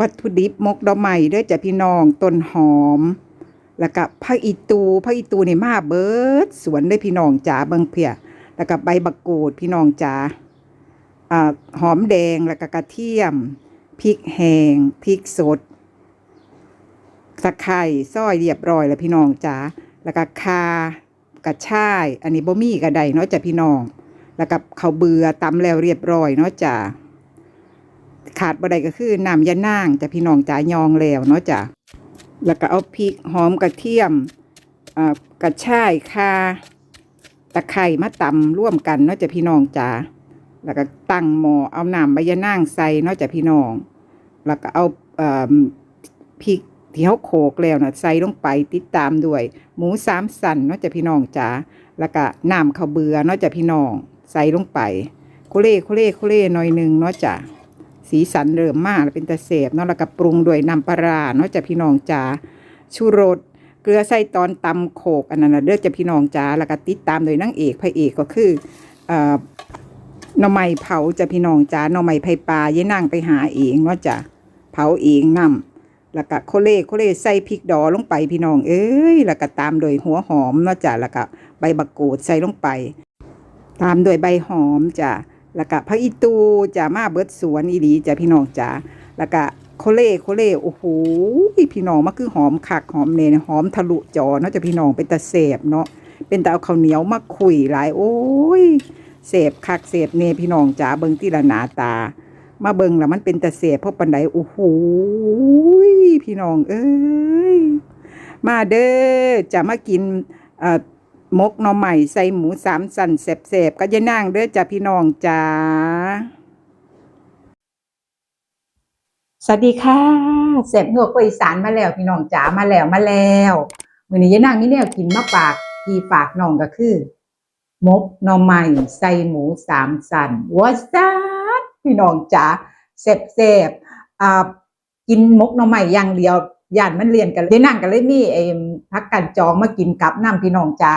วัตถุดิบมกดอกไม้เด้อจ้ะพี่น้องต้นหอม แล้วก็ผักอีตูผักอีตูนี่มาเบิดสวนเลยพี่น้องจ๋าเบิ่งเพียแล้วก็ใบบักกูดพี่น้องจ๋าอ่าหอมแดงแล้วก็กระเทียมพริกแห้งพริกสดตะไคร้ซอยเรียบร้อยแล้วพี่น้องจ๋าแล้วก็คากระชาย อันนี้บ่มีก็ไดเนาะจ้ะพี่น้อง แล้วก็ข้าวเบื่อตำแล้วเรียบร้อยเนาะจ้ะ ขาดบ่ได้ก็คือน้ำยะนางจะพี่น้องจ๋ายองแล้วเนาะจ้ะแล้วก็เอาพริกหอมกระเทียมกระชายข่าตะไคร้มาตำร่วมกันเนาะจ้ะพี่น้องจ๋าแล้วก็ตั้งหม้อเอาน้ำใบยะนางใส่เนาะจ้ะพี่น้อง แล้วก็เอาพริกที่เขาโขกแล้วนะใส่ลงไปติดตามด้วย หมูสามสันเนาะจ้ะพี่น้องจ๋าแล้วก็น้ำข้าวเบือเนาะจ้ะพี่น้องใส่ลงไปคุเล่คุเล่คุเล่หน่อยหนึงเนาะจ้ะ สีสันเริ่มมากเป็นตะเสบเนาะแล้วก็ปรุงด้วยน้ำปลาร้าเนาะจะพี่น้องจ๋าชูรสเกลือใส่ตอนตำโขกอันนั้นนะเด้อจะพี่น้องจ๋าแล้วก็ติดตามโดยนางเอกพระเอกก็คือเอ่อหน่อไม้เผาจะพี่น้องจ๋าหน่อไม้ไผ่ปลาเย่นั่งไปหาเองเนาะจ้ะเผาเองนํแล้วก็โคเล่โคเล่ใส่พริกดอลงไปพี่น้องเอ้ยแล้วก็ตามโดยหัวหอมเนาะจ้ะแล้วก็ใบบักกูดใส่ลงไป ตามโดยใบหอมจ้ะ แล้วก็ผักอีตูจะมาเบิดสวนอีหลีจะพี่น้องจ้าแล้วก็โคเล่โคเล่โอ้โหพี่น้องมันคือหอมคักหอมเนยหอมทะลุจอเนาะจะพี่น้องเป็นตาเสบเนาะเป็นตาเอาข้าวเหนียวมาคุยหลายโอ้ยเสบคักเสบเนพี่น้องจ๋าเบิ่งที่ละหนาตา มาเบิ่งแล้วมันเป็นตาเสบเพราะปันไดโอ้โหพี่น้องเอ้ยมาเด้อจะมากินอ่อ มกหน่อใหม่ใส่หมูสามสันแสบๆก็จะนั่งเด้อจ้ะพี่น้องจ้าสวัสดีค่ะแสบเหงือกไปอีสานมาแล้วพี่น้องจ๋ามาแล้วมาแล้วมื้อนี้ยายนางมีแนวกินมาฝากพี่ฝากน้องก็คือ มกหน่อใหม่ใส่หมูสามสันวัวซัดพี่น้องจ๋าแสบๆอ่ากินมกหน่อใหม่อย่างเดียวย่านมันเรียนกันยายนางก็เลยมีไอ้พักกันจองมากินกับน้ำพี่น้องจ๋า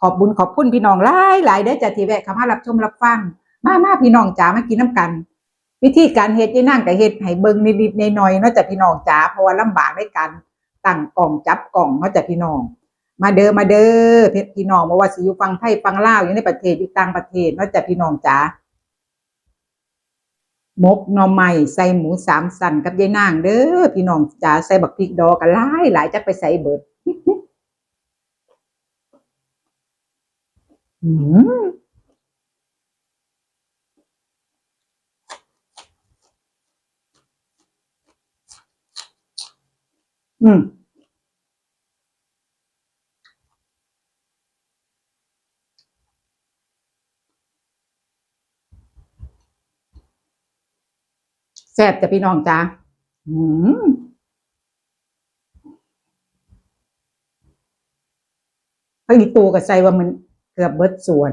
ขอบบุญขอบคุณพี่น้องหลายหลายเด้จ้ะทีแวะเข้ามารับชมรับฟัง มามาพี่น้องจ๋ามากินน้ำกัน วิธีการเฮ็ดยี่นั่งกับเฮ็ดให้เบิ่งนิดๆน่อยๆเนาะจ้ะพี่น้องจ๋าเพราะว่าลำบากในการตั้งกล่องจับกล่องเนาจะพี่น้อง มาเด้อมาเด้อเพชรพี่น้องบ่ว่าสิอยู่ฟังไทยฟังลาวอยู่ในประเทศอยู่ต่างประเทศเนาจะพี่น้องจ๋ามกหน่อไม้ใส่หมูสามสันกับยายนางเด้อพี่น้องจ๋าใส่บักพริกดอกกันหลายหลายจักไปใส่เบิด อืมอืมแซ่บจะพี่น้องจ้าอืมพอีตูกับใส่ว่ามัน เกือบเบิดสวน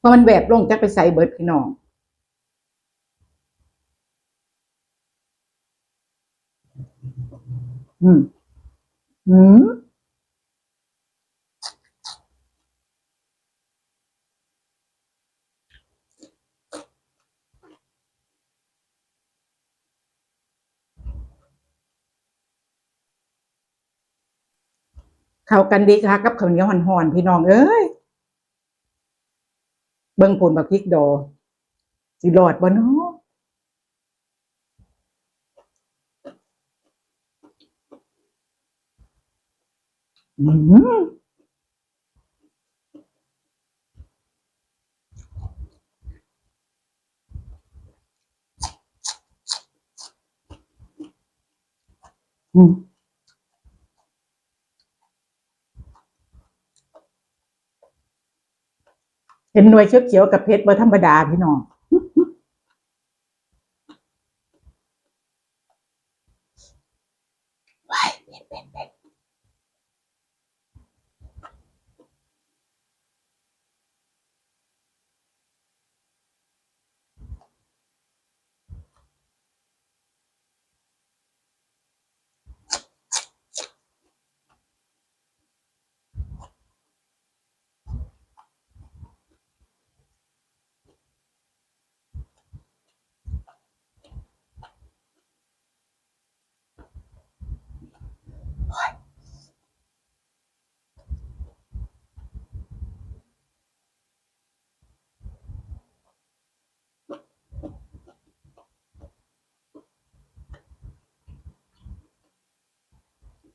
พราะมันแบบลงจักไปใส่เบิดพี่น้อง อืม อืมเข้ากันดีค่ะกับข้าวเหนียวห่อนๆพี่น้องเอ้ยเบิ่งผลบักพริกดอสิรอดบ่เนาะ อืมเห็นหน่วยเขียวๆกับเพชรบ่ธรรมดาพี่น้อง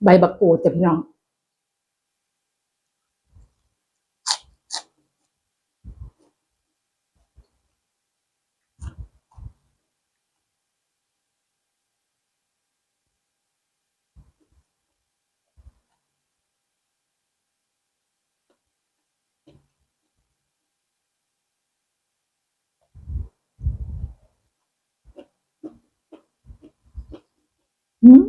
ใบบักกูดแต่พี่น้อง หืม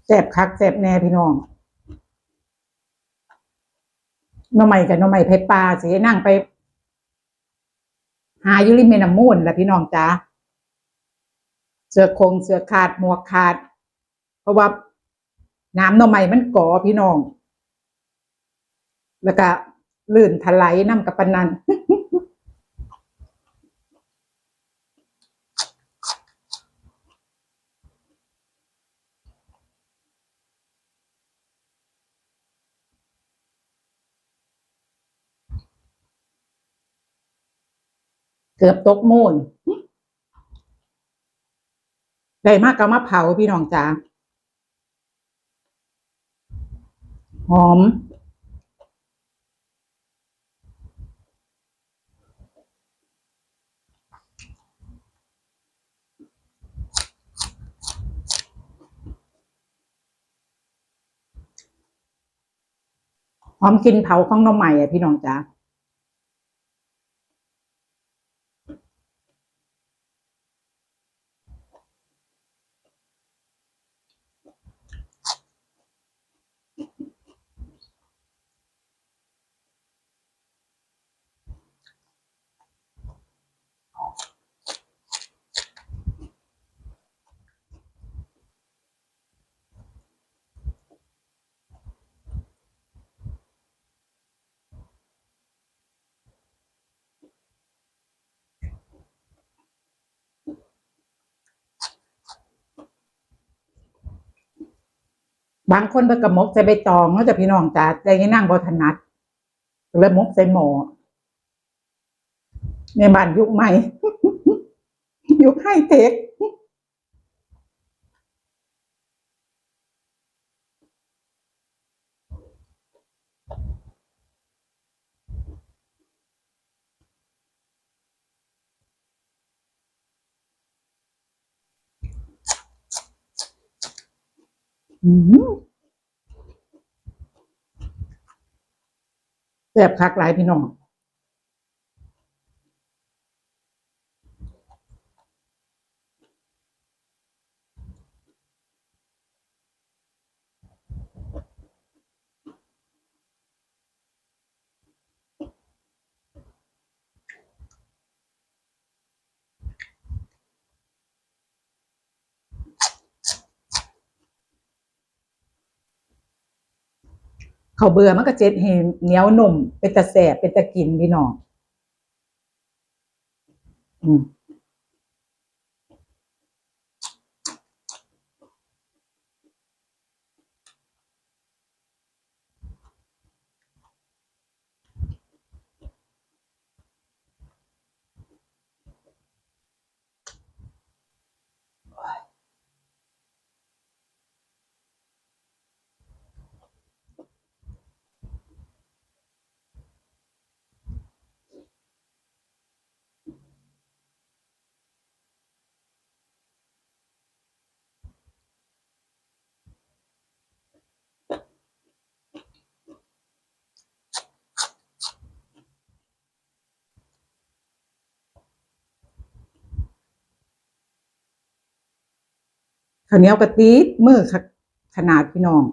แซ่บคักแซ่บแน่พี่น้องน้องใหม่กับน้องใหม่เพชรปลาสินั่งไป หายุริมแม่น้ำมูลแหละพี่น้องจ้าเสือคงเสือขาดหมวกขาด เพราะว่าน้ำน่อไม้มันก่อพี่น้อง แล้วก็ลื่นถลายน้ำกับปานนัน เกือบตกมูนได้มากก็มาเผาพี่น้องจ้าหอม หอมกินเผาของหน้องใหม่อะพี่น้องจ้า บางคนเพิ่นก็หมกใส่ใบตองเขาจะพี่น้องจ้าแต่ยังนั่งบ่ถนัดเลยมกใส่หมอในบ้านยุคใหม่ ยุคไฮเทค แสบคักหลายพี่น้อง เขาเบื่อมันก็เจ็ดเห็นเหนียวหนุ่มเป็นตะแสบเป็นตะกินพี่น้องอืม ข้าวเหนียวกะติดมือขนาดพี่น้อง ข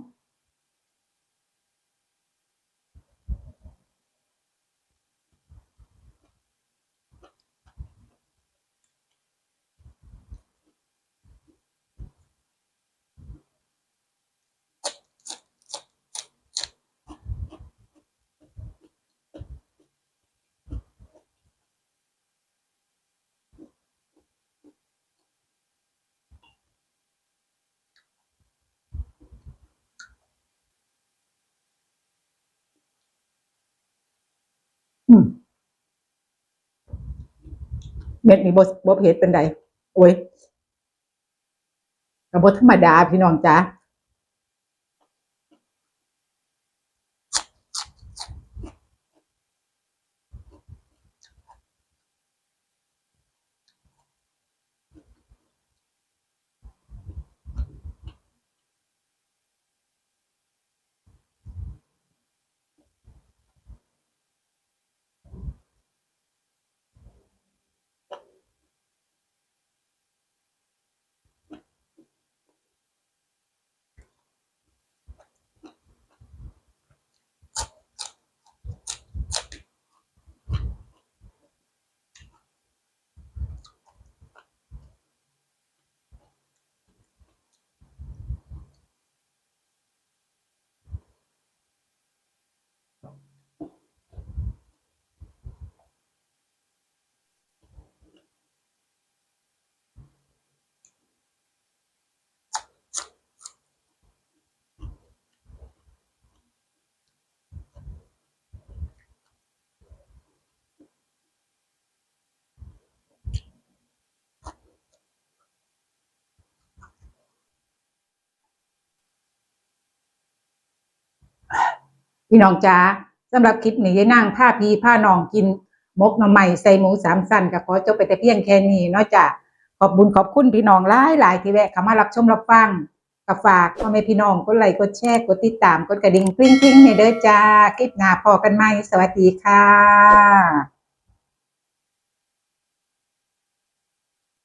เม็ดนี่บ่บ่เผ็ดเป็นไดโอ้ยก็บ่ธรรมดาพี่น้องจ้า พี่น้องจ้าสำหรับคลิปนี้ยายนางผ้าพีผ้านองกินมกหน่อไม้ใส่หมูสามสันก็ขอจบไปแต่เพียงแค่นี้เนาะจ้ะขอบบุญขอบคุณพี่น้องหลายหลายที่แวะเข้ามารับชมรับฟังก็ฝากพ่อแม่พี่น้องกดไลค์กดแชร์กดติดตามกดกระดิ่งกริ๊งกริ๊งๆในเด้อจ้าคลิปหน้าพอกันไหมสวัสดีค่ะ